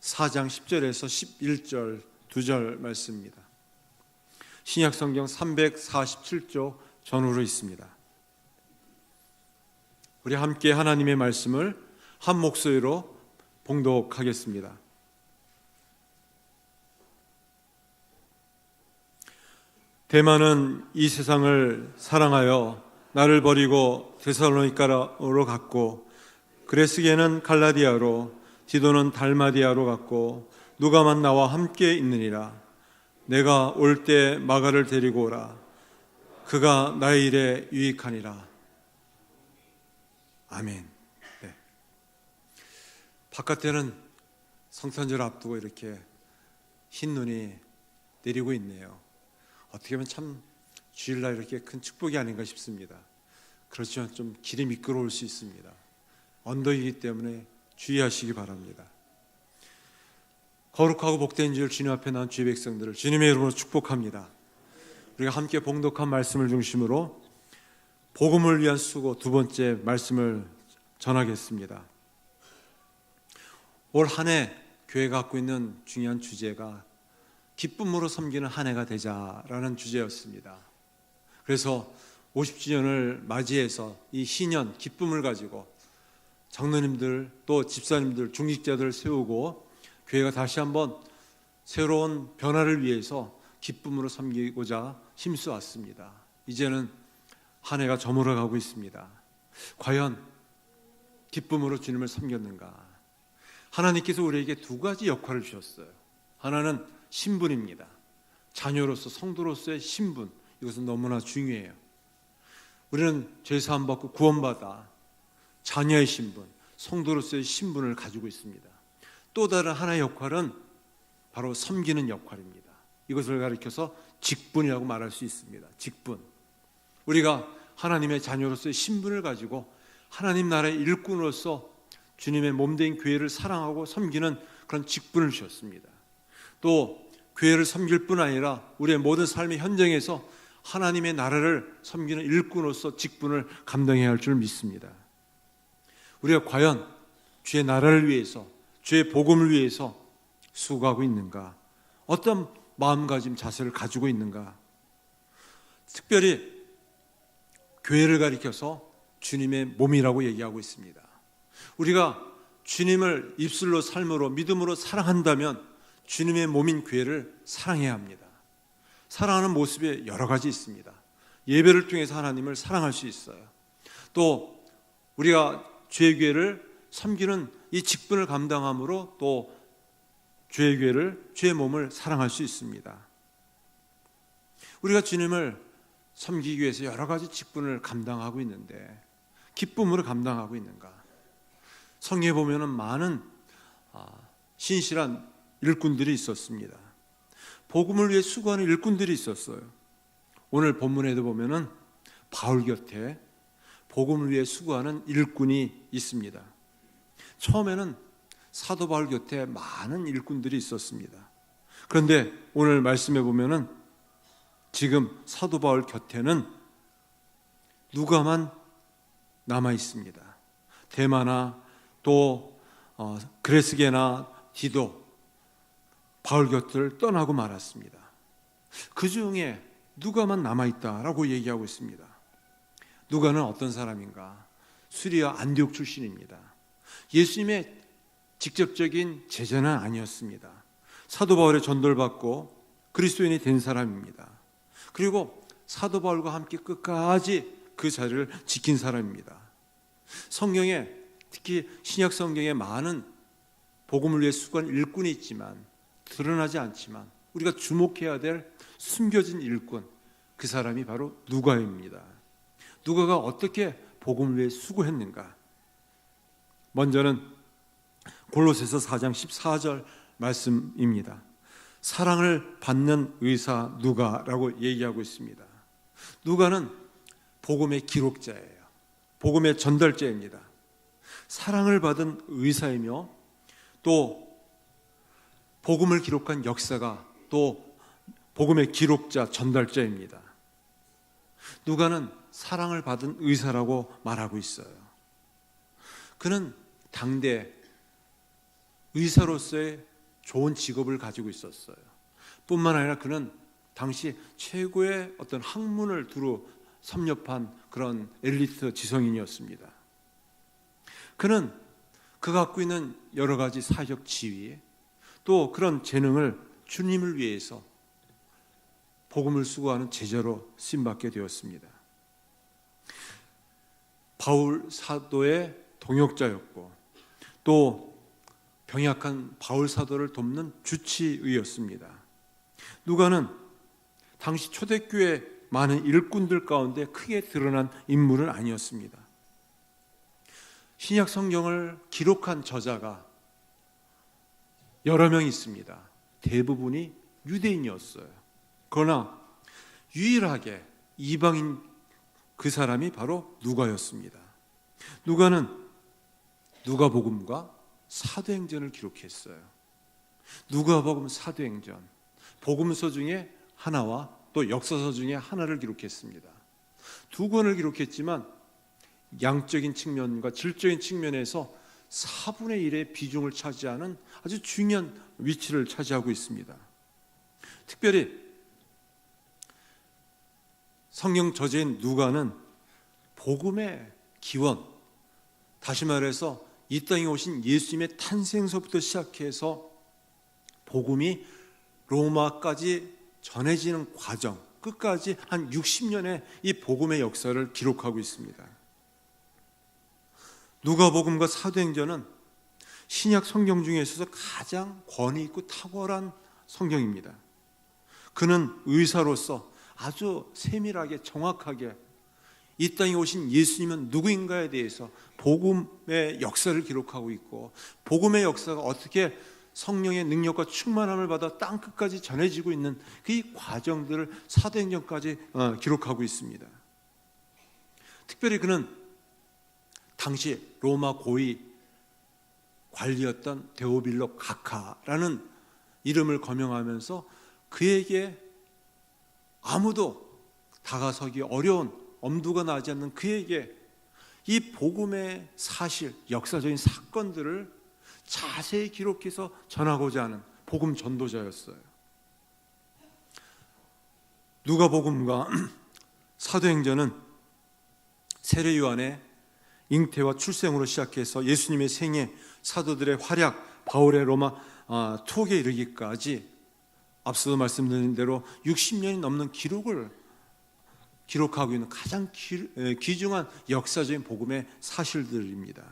4장 10절에서 11절 두 절 말씀입니다. 신약 성경 347조 전후로 있습니다. 우리 함께 하나님의 말씀을 한 목소리로 봉독하겠습니다. 대만은 이 세상을 사랑하여 나를 버리고 데살로니가로 갔고 그레스게는 갈라디아로 디도는 달마디아로 갔고 누가만 나와 함께 있느니라 내가 올 때 마가를 데리고 오라 그가 나의 일에 유익하니라 아멘 네. 바깥에는 성탄절 앞두고 이렇게 흰 눈이 내리고 있네요 어떻게 보면 참 주일날 이렇게 큰 축복이 아닌가 싶습니다. 그렇지만 좀 길이 미끄러울 수 있습니다. 언덕이기 때문에 주의하시기 바랍니다. 거룩하고 복된 줄 주님 앞에 난 주의 백성들을 주님의 이름으로 축복합니다. 우리가 함께 봉독한 말씀을 중심으로 복음을 위한 수고 두 번째 말씀을 전하겠습니다. 올 한 해 교회가 갖고 있는 중요한 주제가 기쁨으로 섬기는 한 해가 되자라는 주제였습니다. 그래서 50주년을 맞이해서 이 희년 기쁨을 가지고 장로님들 또 집사님들 중직자들 세우고 교회가 다시 한번 새로운 변화를 위해서 기쁨으로 섬기고자 힘쓰왔습니다. 이제는 한 해가 저물어 가고 있습니다. 과연 기쁨으로 주님을 섬겼는가? 하나님께서 우리에게 두 가지 역할을 주셨어요. 하나는 신분입니다. 자녀로서 성도로서의 신분 이것은 너무나 중요해요. 우리는 죄 사함 받고 구원받아 자녀의 신분, 성도로서의 신분을 가지고 있습니다. 또 다른 하나의 역할은 바로 섬기는 역할입니다. 이것을 가리켜서 직분이라고 말할 수 있습니다. 직분. 우리가 하나님의 자녀로서의 신분을 가지고 하나님 나라의 일꾼으로서 주님의 몸된 교회를 사랑하고 섬기는 그런 직분을 주셨습니다. 또 교회를 섬길 뿐 아니라 우리의 모든 삶의 현장에서 하나님의 나라를 섬기는 일꾼으로서 직분을 감당해야 할 줄 믿습니다. 우리가 과연 주의 나라를 위해서 주의 복음을 위해서 수고하고 있는가? 어떤 마음가짐 자세를 가지고 있는가? 특별히 교회를 가리켜서 주님의 몸이라고 얘기하고 있습니다. 우리가 주님을 입술로 삶으로 믿음으로 사랑한다면 주님의 몸인 교회를 사랑해야 합니다. 사랑하는 모습이 여러 가지 있습니다. 예배를 통해서 하나님을 사랑할 수 있어요. 또 우리가 교회를 섬기는 이 직분을 감당함으로 또 교회를 주의 몸을 사랑할 수 있습니다. 우리가 주님을 섬기기 위해서 여러 가지 직분을 감당하고 있는데 기쁨으로 감당하고 있는가? 성경에 보면은 많은 아, 신실한 일꾼들이 있었습니다. 복음을 위해 수고하는 일꾼들이 있었어요. 오늘 본문에도 보면은 바울 곁에 복음을 위해 수고하는 일꾼이 있습니다. 처음에는 사도 바울 곁에 많은 일꾼들이 있었습니다. 그런데 오늘 말씀해 보면은 지금 사도 바울 곁에는 누가만 남아 있습니다. 대마나 또 어, 그레스게나 디도 바울 곁을 떠나고 말았습니다. 그 중에 누가만 남아 있다라고 얘기하고 있습니다. 누가는 어떤 사람인가? 수리아 안디옥 출신입니다. 예수님의 직접적인 제자는 아니었습니다. 사도 바울의 전도를 받고 그리스도인이 된 사람입니다. 그리고 사도 바울과 함께 끝까지 그 자리를 지킨 사람입니다. 성경에 특히 신약 성경에 많은 복음을 위해 수고한 일꾼이 있지만 드러나지 않지만 우리가 주목해야 될 숨겨진 일꾼 그 사람이 바로 누가입니다. 누가가 어떻게 복음을 위해 수고했는가? 먼저는 골로새서 4장 14절 말씀입니다. 사랑을 받는 의사 누가라고 얘기하고 있습니다. 누가는 복음의 기록자예요. 복음의 전달자입니다. 사랑을 받은 의사이며 또 복음을 기록한 역사가 또 복음의 기록자, 전달자입니다. 누가는 사랑을 받은 의사라고 말하고 있어요. 그는 당대 의사로서의 좋은 직업을 가지고 있었어요. 뿐만 아니라 그는 당시 최고의 어떤 학문을 두루 섭렵한 그런 엘리트 지성인이었습니다. 그는 그가 갖고 있는 여러 가지 사적 지위 또 그런 재능을 주님을 위해서 복음을 수고하는 제자로 쓰임받게 되었습니다. 바울 사도의 동역자였고 또 병약한 바울 사도를 돕는 주치의였습니다. 누가는 당시 초대교회 많은 일꾼들 가운데 크게 드러난 인물은 아니었습니다. 신약 성경을 기록한 저자가 여러 명 있습니다. 대부분이 유대인이었어요. 그러나 유일하게 이방인 그 사람이 바로 누가였습니다. 누가는 누가복음과 사도행전을 기록했어요. 누가복음 사도행전 복음서 중에 하나와 또 역사서 중에 하나를 기록했습니다. 두 권을 기록했지만 양적인 측면과 질적인 측면에서 4분의 1의 비중을 차지하는 아주 중요한 위치를 차지하고 있습니다. 특별히 성령 저자인 누가는 복음의 기원, 다시 말해서 이 땅에 오신 예수님의 탄생서부터 시작해서 복음이 로마까지 전해지는 과정, 끝까지 한 60년의 이 복음의 역사를 기록하고 있습니다. 누가복음과 사도행전은 신약 성경 중에 있어서 가장 권위 있고 탁월한 성경입니다. 그는 의사로서 아주 세밀하게 정확하게 이 땅에 오신 예수님은 누구인가에 대해서 복음의 역사를 기록하고 있고 복음의 역사가 어떻게 성령의 능력과 충만함을 받아 땅 끝까지 전해지고 있는 그 과정들을 사도행전까지 어, 기록하고 있습니다. 특별히 그는 당시 로마 고위 관리였던 데오빌로 가카라는 이름을 거명하면서 그에게 아무도 다가서기 어려운 엄두가 나지 않는 그에게 이 복음의 사실, 역사적인 사건들을 자세히 기록해서 전하고자 하는 복음 전도자였어요. 누가복음과 사도행전은 세례 요한의 잉태와 출생으로 시작해서 예수님의 생애, 사도들의 활약, 바울의 로마 아, 투옥에 이르기까지 앞서도 말씀드린 대로 60년이 넘는 기록을 기록하고 있는 가장 기, 중한 역사적인 복음의 사실들입니다.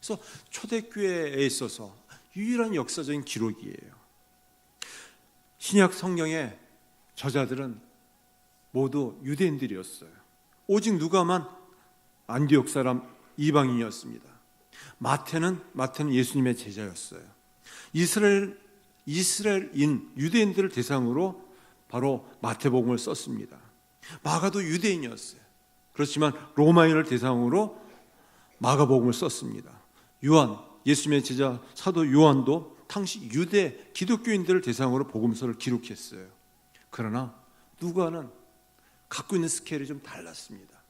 그래서 초대교회에 있어서 유일한 역사적인 기록이에요. 신약 성경의 저자들은 모두 유대인들이었어요. 오직 누가만 안디옥 사람 이방인이었습니다. 마태는 마태는 예수님의 제자였어요. 이스라엘 이스라엘인 유대인들을 대상으로 바로 마태복음을 썼습니다. 마가도 유대인이었어요. 그렇지만 로마인을 대상으로 마가복음을 썼습니다. 요한 예수님의 제자 사도 요한도 당시 유대 기독교인들을 대상으로 복음서를 기록했어요. 그러나 누가는 갖고 있는 스케일이 좀 달랐습니다.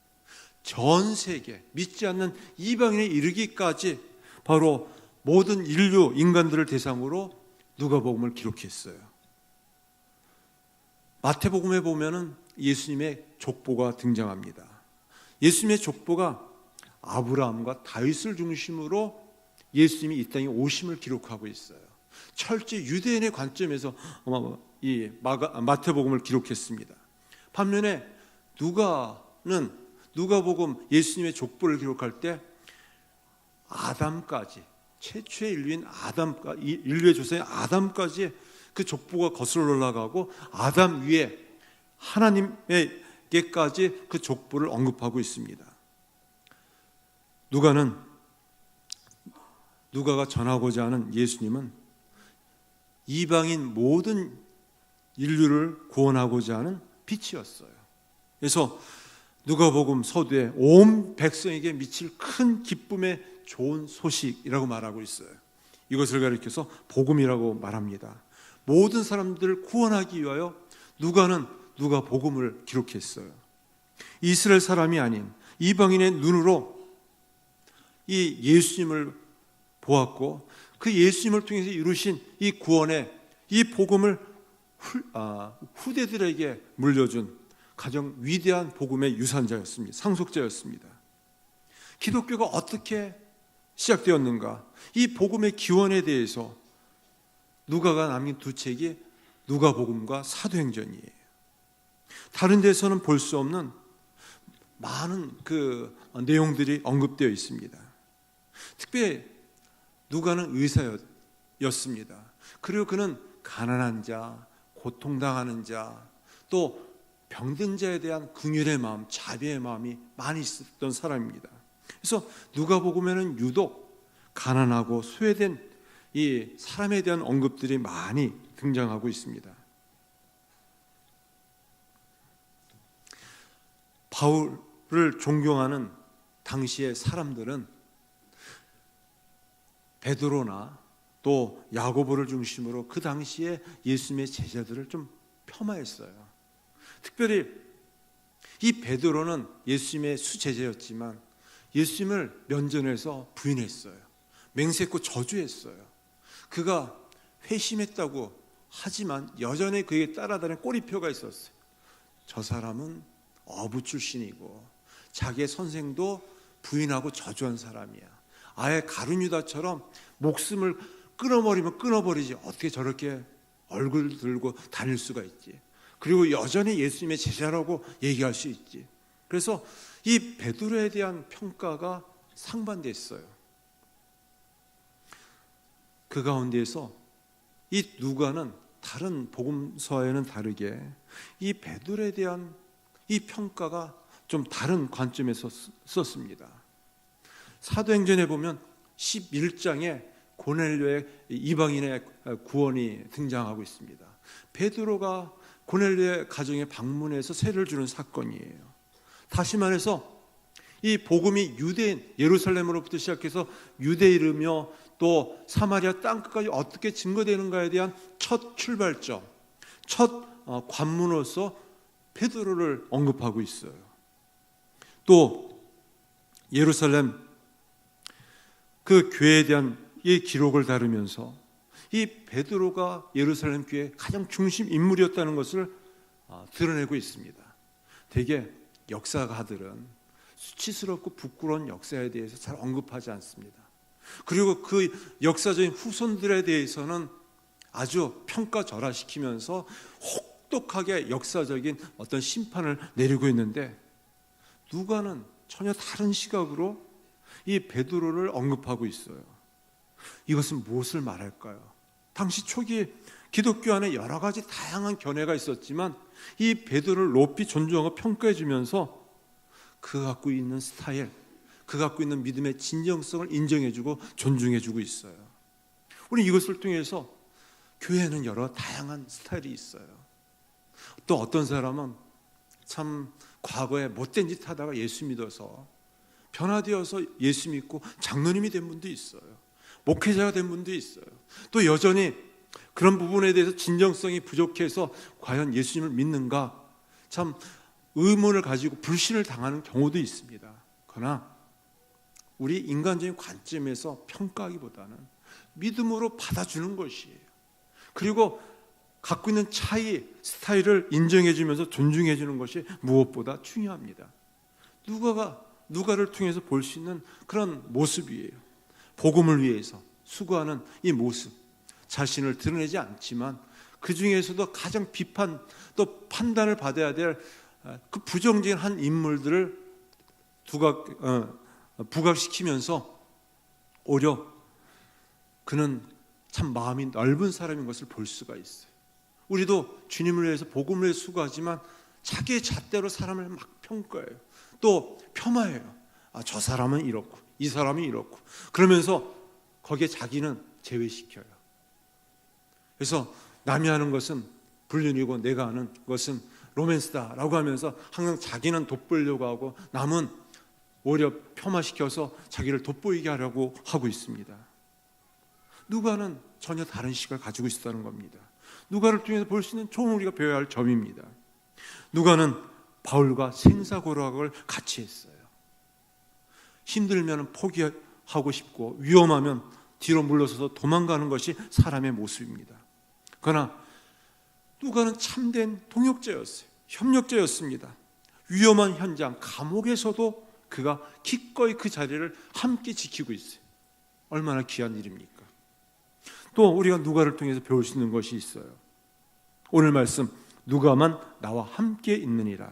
전 세계 믿지 않는 이방인에 이르기까지 바로 모든 인류 인간들을 대상으로 누가복음을 기록했어요. 마태복음에 보면은 예수님의 족보가 등장합니다. 예수님의 족보가 아브라함과 다윗을 중심으로 예수님이 이 땅에 오심을 기록하고 있어요. 철저 유대인의 관점에서 이 마태복음을 기록했습니다. 반면에 누가는 누가복음 예수님의 족보를 기록할 때 아담까지 최초의 인류인 아담 인류의 조상인 아담까지 그 족보가 거슬러 올라가고 아담 위에 하나님에게까지 그 족보를 언급하고 있습니다. 누가는 누가가 전하고자 하는 예수님은 이방인 모든 인류를 구원하고자 하는 빛이었어요. 그래서 누가복음 서두에 온 백성에게 미칠 큰 기쁨의 좋은 소식이라고 말하고 있어요. 이것을 가리켜서 복음이라고 말합니다. 모든 사람들을 구원하기 위하여 누가는 누가 복음을 기록했어요. 이스라엘 사람이 아닌 이방인의 눈으로 이 예수님을 보았고 그 예수님을 통해서 이루신 이 구원의 이 복음을 후, 아, 후대들에게 물려준 가장 위대한 복음의 유산자였습니다. 상속자였습니다. 기독교가 어떻게 시작되었는가? 이 복음의 기원에 대해서 누가가 남긴 두 책이 누가복음과 사도행전이에요. 다른 데서는 볼 수 없는 많은 그 내용들이 언급되어 있습니다. 특별히 누가는 의사였습니다. 그리고 그는 가난한 자, 고통당하는 자, 또 병든 자에 대한 긍휼의 마음, 자비의 마음이 많이 있었던 사람입니다. 그래서 누가 보면은 유독 가난하고 소외된 이 사람에 대한 언급들이 많이 등장하고 있습니다. 바울을 존경하는 당시의 사람들은 베드로나 또 야고보를 중심으로 그 당시에 예수님의 제자들을 좀 폄하했어요. 특별히 이 베드로는 예수님의 수제자였지만 예수님을 면전에서 부인했어요. 맹세코 저주했어요. 그가 회심했다고 하지만 여전히 그에게 따라다니는 꼬리표가 있었어요. 저 사람은 어부 출신이고 자기의 선생도 부인하고 저주한 사람이야. 아예 가룟유다처럼 목숨을 끊어버리면 끊어버리지 어떻게 저렇게 얼굴 들고 다닐 수가 있지. 그리고 여전히 예수님의 제자라고 얘기할 수 있지. 그래서 이 베드로에 대한 평가가 상반됐어요. 그 가운데에서 이 누가는 다른 복음서에는 다르게 이 베드로에 대한 이 평가가 좀 다른 관점에서 썼습니다. 사도행전에 보면 11장에 고넬료의 이방인의 구원이 등장하고 있습니다. 베드로가 고넬료의 가정에 방문해서 세를 주는 사건이에요. 다시 말해서 이 복음이 유대인 예루살렘으로부터 시작해서 유대 이르며 또 사마리아 땅 끝까지 어떻게 증거되는가에 대한 첫 출발점, 첫 어, 관문으로서 베드로를 언급하고 있어요. 또 예루살렘 그 교회에 대한 이 기록을 다루면서 이 베드로가 예루살렘 교회 가장 중심 인물이었다는 것을 어, 드러내고 있습니다. 대개 역사가들은 수치스럽고 부끄러운 역사에 대해서 잘 언급하지 않습니다. 그리고 그 역사적인 후손들에 대해서는 아주 평가절하시키면서 혹독하게 역사적인 어떤 심판을 내리고 있는데 누가는 전혀 다른 시각으로 이 베드로를 언급하고 있어요. 이것은 무엇을 말할까요? 당시 초기 기독교 안에 여러 가지 다양한 견해가 있었지만 이 베드로를 높이 존중하고 평가해 주면서 그 갖고 있는 스타일, 그 갖고 있는 믿음의 진정성을 인정해 주고 존중해 주고 있어요. 우리 이것을 통해서 교회는 여러 다양한 스타일이 있어요. 또 어떤 사람은 참 과거에 못된 짓 하다가 예수 믿어서 변화되어서 예수 믿고 장로님이 된 분도 있어요. 목회자가 된 분도 있어요. 또 여전히 그런 부분에 대해서 진정성이 부족해서 과연 예수님을 믿는가 참 의문을 가지고 불신을 당하는 경우도 있습니다. 그러나 우리 인간적인 관점에서 평가하기보다는 믿음으로 받아주는 것이에요. 그리고 갖고 있는 차이, 스타일을 인정해 주면서 존중해 주는 것이 무엇보다 중요합니다. 누가가 누가를 통해서 볼 수 있는 그런 모습이에요. 복음을 위해서 수고하는 이 모습. 자신을 드러내지 않지만 그 중에서도 가장 비판 또 판단을 받아야 될 그 부정적인 한 인물들을 두각 어, 부각시키면서 오히려 그는 참 마음이 넓은 사람인 것을 볼 수가 있어요. 우리도 주님을 위해서 복음을 위해 수고하지만 자기의 잣대로 사람을 막 평가해요. 또 폄하해요. 아, 저 사람은 이렇고 이 사람이 이렇고 그러면서 거기에 자기는 제외시켜요. 그래서 남이 하는 것은 불륜이고 내가 하는 것은 로맨스다라고 하면서 항상 자기는 돋보려고 하고 남은 오히려 폄하시켜서 자기를 돋보이게 하려고 하고 있습니다. 누가는 전혀 다른 시각을 가지고 있다는 겁니다. 누가를 통해서 볼 수 있는 좋은 우리가 배워야 할 점입니다. 누가는 바울과 생사고락을 같이 했어요. 힘들면 포기하고 싶고 위험하면 뒤로 물러서서 도망가는 것이 사람의 모습입니다. 그러나 누가는 참된 동역자였어요. 협력자였습니다. 위험한 현장, 감옥에서도 그가 기꺼이 그 자리를 함께 지키고 있어요. 얼마나 귀한 일입니까? 또 우리가 누가를 통해서 배울 수 있는 것이 있어요. 오늘 말씀 누가만 나와 함께 있느니라.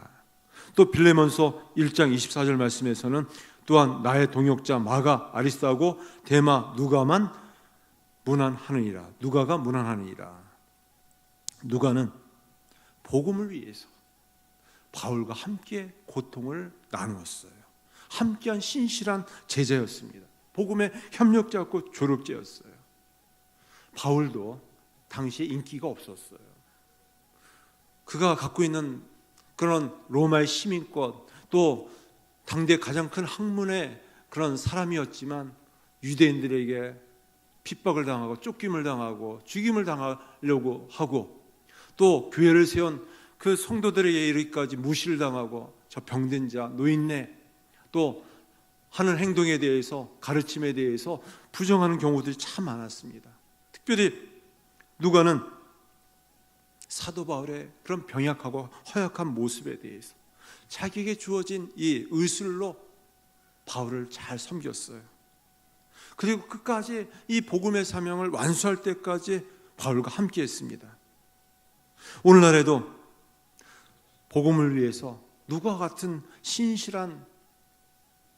또 빌레몬서 1장 24절 말씀에서는 또한 나의 동역자 마가 아리스하고 데마 누가만 무난하느니라. 누가가 무난하느니라. 누가는 복음을 위해서 바울과 함께 고통을 나누었어요. 함께한 신실한 제자였습니다. 복음의 협력자였고 조력자였어요. 바울도 당시에 인기가 없었어요. 그가 갖고 있는 그런 로마의 시민권 또 당대 가장 큰 학문의 그런 사람이었지만 유대인들에게 핍박을 당하고 쫓김을 당하고 죽임을 당하려고 하고 또 교회를 세운 그 성도들에게 이르기까지 무시를 당하고 저 병든 자, 노인네 또 하는 행동에 대해서 가르침에 대해서 부정하는 경우들이 참 많았습니다. 특별히 누가는 사도 바울의 그런 병약하고 허약한 모습에 대해서 자기에게 주어진 이 의술로 바울을 잘 섬겼어요. 그리고 끝까지 이 복음의 사명을 완수할 때까지 바울과 함께 했습니다. 오늘날에도 복음을 위해서 누가 같은 신실한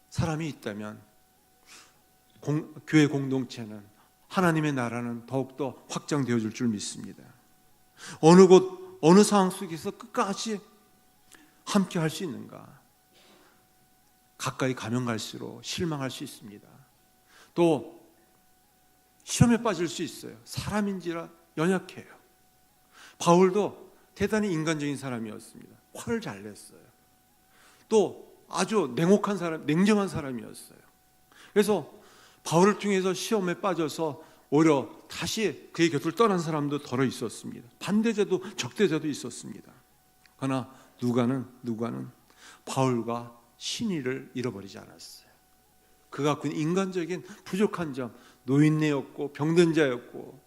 사람이 있다면 공, 교회 공동체는 하나님의 나라는 더욱더 확장되어질 줄 믿습니다. 어느 곳, 어느 상황 속에서 끝까지 함께 할 수 있는가? 가까이 가면 갈수록 실망할 수 있습니다. 또 시험에 빠질 수 있어요. 사람인지라 연약해요. 바울도 대단히 인간적인 사람이었습니다. 화를 잘 냈어요. 또 아주 냉혹한 사람, 냉정한 사람이었어요. 그래서 바울을 통해서 시험에 빠져서 오히려 다시 그의 곁을 떠난 사람도 덜어 있었습니다. 반대자도 적대자도 있었습니다. 그러나 누가는 누가는 바울과 신의를 잃어버리지 않았어요. 그가 있는 인간적인 부족한 점, 노인네였고 병든 자였고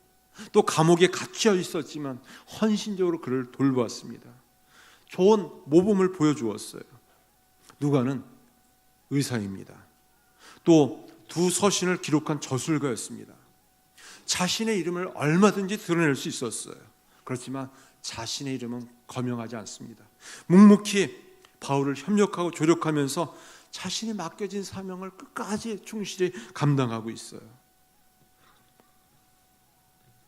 또 감옥에 갇혀 있었지만 헌신적으로 그를 돌보았습니다. 좋은 모범을 보여주었어요. 누가는 의사입니다. 또 두 서신을 기록한 저술가였습니다. 자신의 이름을 얼마든지 드러낼 수 있었어요. 그렇지만 자신의 이름은 거명하지 않습니다. 묵묵히 바울을 협력하고 조력하면서 자신이 맡겨진 사명을 끝까지 충실히 감당하고 있어요.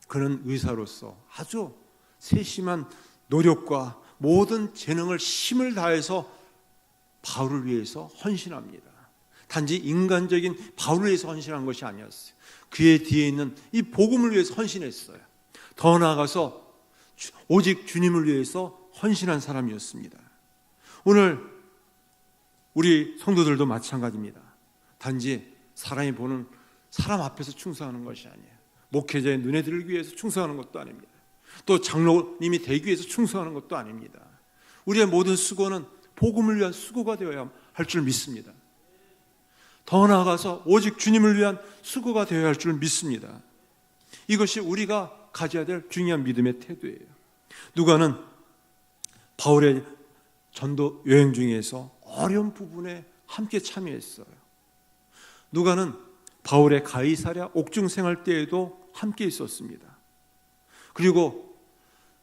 그는 의사로서 아주 세심한 노력과 모든 재능을 힘을 다해서 바울을 위해서 헌신합니다. 단지 인간적인 바울을 위해서 헌신한 것이 아니었어요. 그의 뒤에 있는 이 복음을 위해서 헌신했어요. 더 나아가서 오직 주님을 위해서 헌신한 사람이었습니다. 오늘 우리 성도들도 마찬가지입니다. 단지 사람이 보는 사람 앞에서 충성하는 것이 아니에요. 목회자의 눈에 들기 위해서 충성하는 것도 아닙니다. 또 장로님이 되기 위해서 충성하는 것도 아닙니다. 우리의 모든 수고는 복음을 위한 수고가 되어야 할 줄 믿습니다. 더 나아가서 오직 주님을 위한 수고가 되어야 할 줄 믿습니다. 이것이 우리가 가져야 될 중요한 믿음의 태도예요. 누가는 바울의 전도 여행 중에서 어려운 부분에 함께 참여했어요. 누가는 바울의 가이사랴 옥중 생활 때에도 함께 있었습니다. 그리고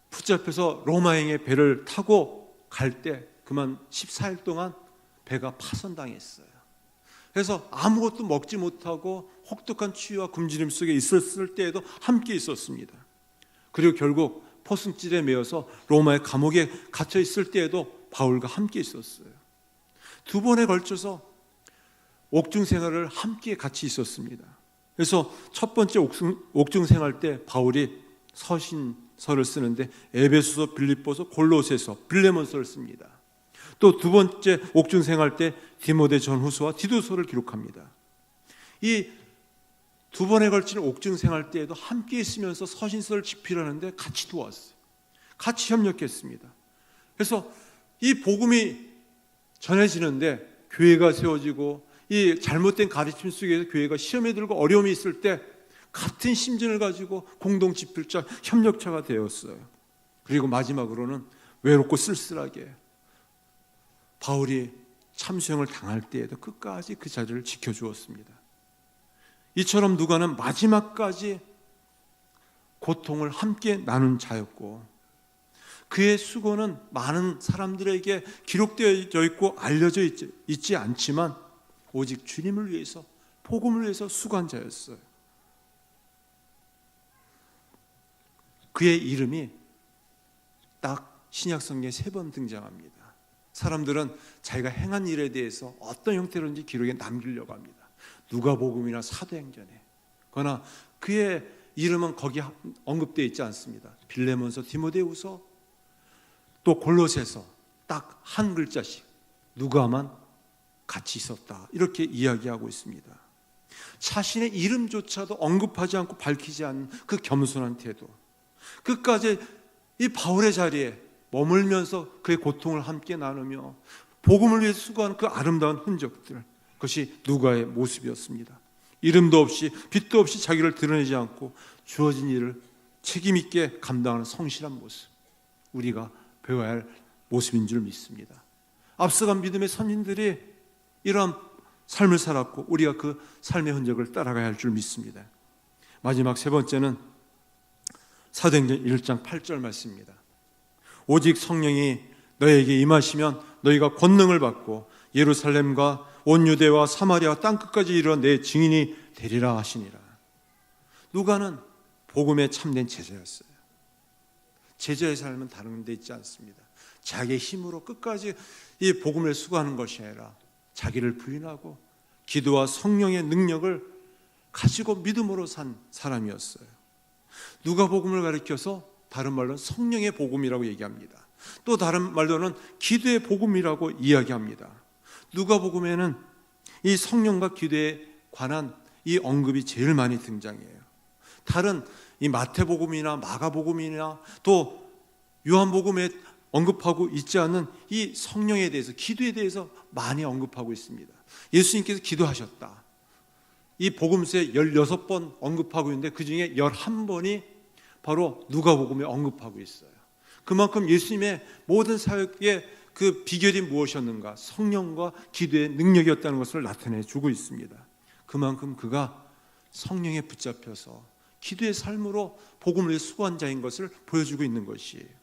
붙잡혀서 로마행의 배를 타고 갈 때 그만 14일 동안 배가 파손당했어요. 그래서 아무것도 먹지 못하고 혹독한 추위와 굶주림 속에 있었을 때에도 함께 있었습니다. 그리고 결국 포승질에 매여서 로마의 감옥에 갇혀 있을 때에도 바울과 함께 있었어요. 두 번에 걸쳐서 옥중 생활을 함께 같이 있었습니다. 그래서 첫 번째 옥중, 생활 때 바울이 서신서를 쓰는데 에베소서, 빌립보서, 골로새서, 빌레몬서를 씁니다. 또 두 번째 옥중 생활 때 디모데 전후서와 디도서를 기록합니다. 이 두 번에 걸친 옥중 생활 때에도 함께 있으면서 서신서를 집필하는데 같이 도왔어요. 같이 협력했습니다. 그래서 이 복음이 전해지는데 교회가 세워지고 이 잘못된 가르침 속에서 교회가 시험에 들고 어려움이 있을 때 같은 심정을 가지고 공동 집필자 협력자가 되었어요. 그리고 마지막으로는 외롭고 쓸쓸하게 바울이 참수형을 당할 때에도 끝까지 그 자리를 지켜주었습니다. 이처럼 누가는 마지막까지 고통을 함께 나눈 자였고 그의 수고는 많은 사람들에게 기록되어 있고 알려져 있지 않지만 오직 주님을 위해서 복음을 위해서 수고한 자였어요. 그의 이름이 딱 신약 성경에 세 번 등장합니다. 사람들은 자기가 행한 일에 대해서 어떤 형태로든지 기록에 남기려고 합니다. 누가복음이나 사도행전에. 그러나 그의 이름은 거기 언급되어 있지 않습니다. 빌레몬서, 디모데후서, 또 골로새서 딱 한 글자씩 누가만 같이 있었다. 이렇게 이야기하고 있습니다. 자신의 이름조차도 언급하지 않고 밝히지 않는 그 겸손한 태도. 끝까지 이 바울의 자리에 머물면서 그의 고통을 함께 나누며 복음을 위해 수고하는 그 아름다운 흔적들. 그것이 누가의 모습이었습니다. 이름도 없이 빛도 없이 자기를 드러내지 않고 주어진 일을 책임 있게 감당하는 성실한 모습. 우리가 배워야 할 모습인 줄 믿습니다. 앞서간 믿음의 선인들이 이러한 삶을 살았고 우리가 그 삶의 흔적을 따라가야 할 줄 믿습니다. 마지막 세 번째는 사도행전 1장 8절 말씀입니다. 오직 성령이 너에게 임하시면 너희가 권능을 받고 예루살렘과 온 유대와 사마리아 땅 끝까지 이르러 내 증인이 되리라 하시니라. 누가는 복음에 참된 제자였어요. 제자의 삶은 다른 데 있지 않습니다. 자기의 힘으로 끝까지 이 복음을 수고하는 것이 아니라 자기를 부인하고 기도와 성령의 능력을 가지고 믿음으로 산 사람이었어요. 누가 복음을 가리켜서 다른 말로 성령의 복음이라고 얘기합니다. 또 다른 말로는 기도의 복음이라고 이야기합니다. 누가 복음에는 이 성령과 기도에 관한 이 언급이 제일 많이 등장해요. 다른 이 마태복음이나 마가복음이나 또 요한복음에 언급하고 있지 않는 이 성령에 대해서 기도에 대해서 많이 언급하고 있습니다. 예수님께서 기도하셨다. 이 복음서에 16번 언급하고 있는데 그 중에 11번이 바로 누가복음에 언급하고 있어요. 그만큼 예수님의 모든 사역의 그 비결이 무엇이었는가? 성령과 기도의 능력이었다는 것을 나타내 주고 있습니다. 그만큼 그가 성령에 붙잡혀서 기도의 삶으로 복음을 수고한 자인 것을 보여주고 있는 것이에요.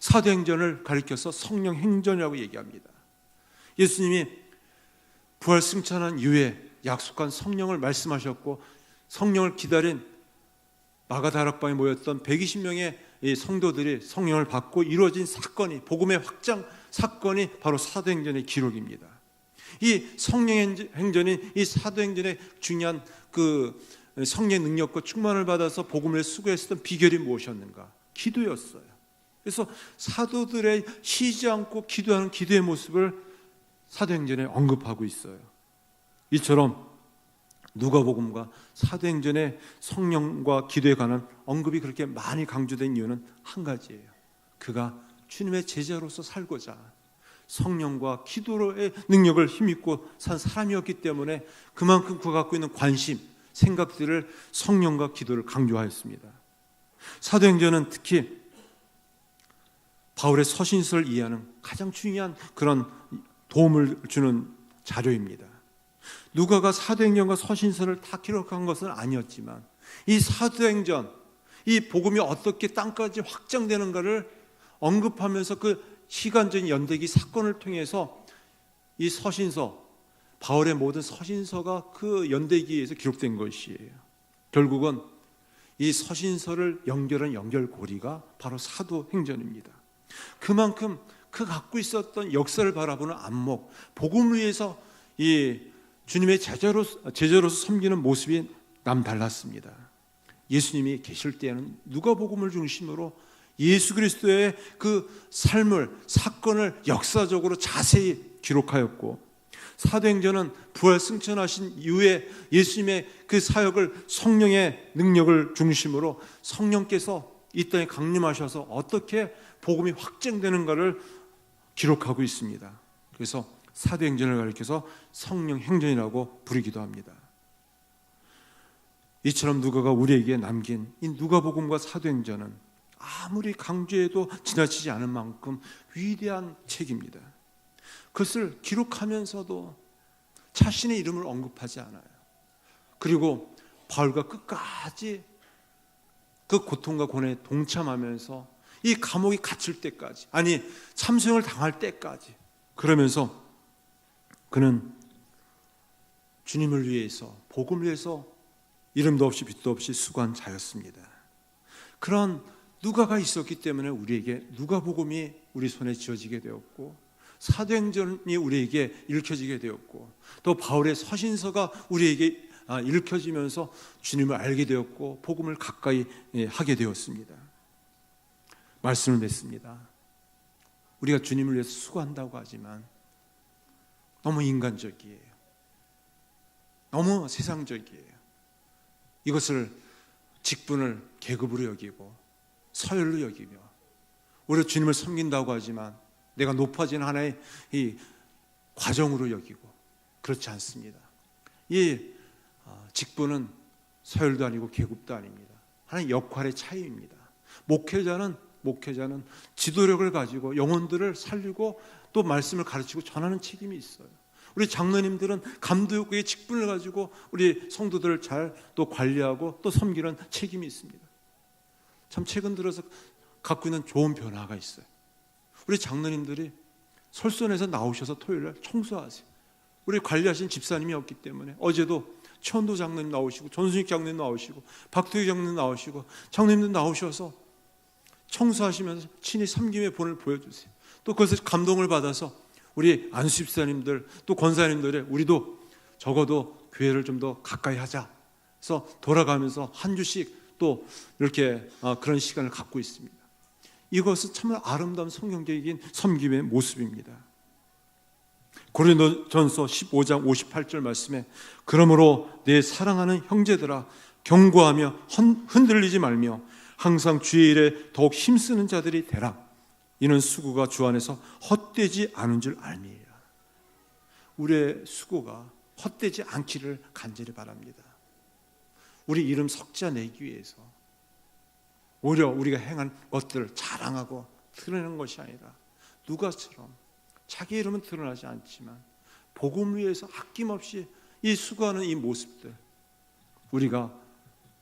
사도행전을 가리켜서 성령 행전이라고 얘기합니다. 예수님이 부활 승천한 이후에 약속한 성령을 말씀하셨고 성령을 기다린 마가다락방에 모였던 120명의 성도들이 성령을 받고 이루어진 사건이 복음의 확장 사건이 바로 사도행전의 기록입니다. 이 성령 행전이 이 사도행전의 중요한 그 성령의 능력과 충만을 받아서 복음을 수고했던 비결이 무엇이었는가? 기도였어요. 그래서 사도들의 쉬지 않고 기도하는 기도의 모습을 사도행전에 언급하고 있어요. 이처럼 누가복음과 사도행전의 성령과 기도에 관한 언급이 그렇게 많이 강조된 이유는 한 가지예요. 그가 주님의 제자로서 살고자 성령과 기도의 능력을 힘입고 산 사람이었기 때문에 그만큼 그가 갖고 있는 관심, 생각들을 성령과 기도를 강조하였습니다. 사도행전은 특히 바울의 서신서를 이해하는 가장 중요한 그런 도움을 주는 자료입니다. 누가가 사도행전과 서신서를 다 기록한 것은 아니었지만 이 사도행전, 이 복음이 어떻게 땅까지 확장되는가를 언급하면서 그 시간적인 연대기 사건을 통해서 이 서신서, 바울의 모든 서신서가 그 연대기에서 기록된 것이에요. 결국은 이 서신서를 연결한 연결고리가 바로 사도행전입니다. 그만큼 그 갖고 있었던 역사를 바라보는 안목, 복음을 위해서 이 주님의 제자로, 제자로서 섬기는 모습이 남달랐습니다. 예수님이 계실 때에는 누가 복음을 중심으로 예수 그리스도의 그 삶을 사건을 역사적으로 자세히 기록하였고 사도행전은 부활 승천하신 이후에 예수님의 그 사역을 성령의 능력을 중심으로 성령께서 이 땅에 강림하셔서 어떻게 복음이 확증되는가를 기록하고 있습니다. 그래서 사도행전을 가리켜서 성령 행전이라고 부르기도 합니다. 이처럼 누가가 우리에게 남긴 이 누가복음과 사도행전은 아무리 강조해도 지나치지 않을 만큼 위대한 책입니다. 그것을 기록하면서도 자신의 이름을 언급하지 않아요. 그리고 바울과 끝까지 그 고통과 고뇌에 동참하면서 이 감옥에 갇힐 때까지 아니 참수형을 당할 때까지 그러면서 그는 주님을 위해서 복음을 위해서 이름도 없이 빛도 없이 수고한 자였습니다. 그런 누가가 있었기 때문에 우리에게 누가복음이 우리 손에 쥐어지게 되었고 사도행전이 우리에게 읽혀지게 되었고 또 바울의 서신서가 우리에게 아, 읽혀지면서 주님을 알게 되었고 복음을 가까이 예, 하게 되었습니다. 말씀을 맺습니다. 우리가 주님을 위해서 수고한다고 하지만 너무 인간적이에요. 너무 세상적이에요. 이것을 직분을 계급으로 여기고 서열로 여기며 우리가 주님을 섬긴다고 하지만 내가 높아진 하나의 이 과정으로 여기고 그렇지 않습니다. 이 어, 직분은 서열도 아니고 계급도 아닙니다. 하나의 역할의 차이입니다. 목회자는 목회자는 지도력을 가지고 영혼들을 살리고 또 말씀을 가르치고 전하는 책임이 있어요. 우리 장로님들은 감독의 직분을 가지고 우리 성도들을 잘 또 관리하고 또 섬기는 책임이 있습니다. 참 최근 들어서 갖고 있는 좋은 변화가 있어요. 우리 장로님들이 설선에서 나오셔서 토요일 날 청소하세요. 우리 관리하신 집사님이 없기 때문에 어제도 천도 장로님 나오시고 전순익 장로님 나오시고 박도희 장로님 나오시고 장로님들 나오셔서 청소하시면서 친히 섬김의 본을 보여주세요. 또 그것을 감동을 받아서 우리 안수 집사님들 또 권사님들의 우리도 적어도 교회를 좀 더 가까이 하자. 그래서 돌아가면서 한 주씩 또 이렇게 어, 그런 시간을 갖고 있습니다. 이것은 정말 아름다운 성경적인 섬김의 모습입니다. 고린도전서 15장 58절 말씀에 그러므로 내 사랑하는 형제들아 경고하며 흔들리지 말며 항상 주의 일에 더욱 힘쓰는 자들이 되라. 이는 수고가 주 안에서 헛되지 않은 줄 알미라. 우리의 수고가 헛되지 않기를 간절히 바랍니다. 우리 이름 석자 내기 위해서 오히려 우리가 행한 것들을 자랑하고 드러내는 것이 아니라 누가처럼 자기 이름은 드러나지 않지만 복음 위해서 아낌없이 이 수고하는 이 모습들 우리가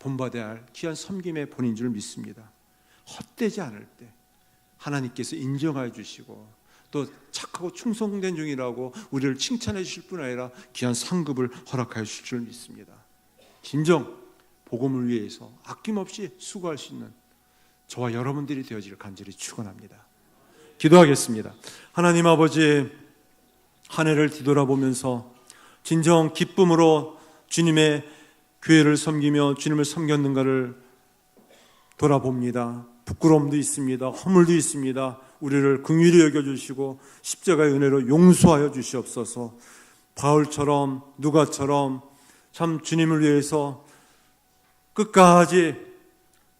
본받아야 할 귀한 섬김의 본인 줄 믿습니다. 헛되지 않을 때 하나님께서 인정하여 주시고 또 착하고 충성된 중이라고 우리를 칭찬해 주실 뿐 아니라 귀한 상급을 허락하여 주실 줄 믿습니다. 진정 복음을 위해서 아낌없이 수고할 수 있는 저와 여러분들이 되어지길 간절히 축원합니다. 기도하겠습니다. 하나님 아버지 한 해를 뒤돌아보면서 진정 기쁨으로 주님의 교회를 섬기며 주님을 섬겼는가를 돌아봅니다. 부끄러움도 있습니다. 허물도 있습니다. 우리를 긍휼히 여겨 주시고 십자가의 은혜로 용서하여 주시옵소서. 바울처럼 누가처럼 참 주님을 위해서 끝까지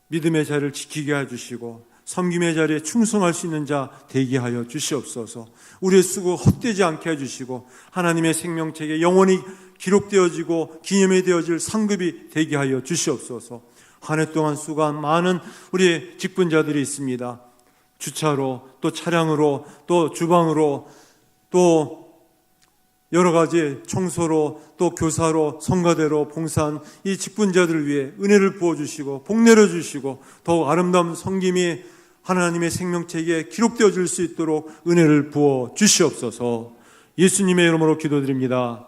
믿음의 자리를 지키게 해 주시고 섬김의 자리에 충성할 수 있는 자 되게 하여 주시옵소서. 우리의 수고 헛되지 않게 해 주시고 하나님의 생명책에 영원히 기록되어지고 기념이 되어질 상급이 되게 하여 주시옵소서. 한 해 동안 수고한 많은 우리 직분자들이 있습니다. 주차로 또 차량으로 또 주방으로 또 여러 가지 청소로 또 교사로 성가대로 봉사한 이 직분자들을 위해 은혜를 부어 주시고 복 내려 주시고 더욱 아름다운 성김이 하나님의 생명책에 기록되어 줄 수 있도록 은혜를 부어 주시옵소서. 예수님의 이름으로 기도드립니다.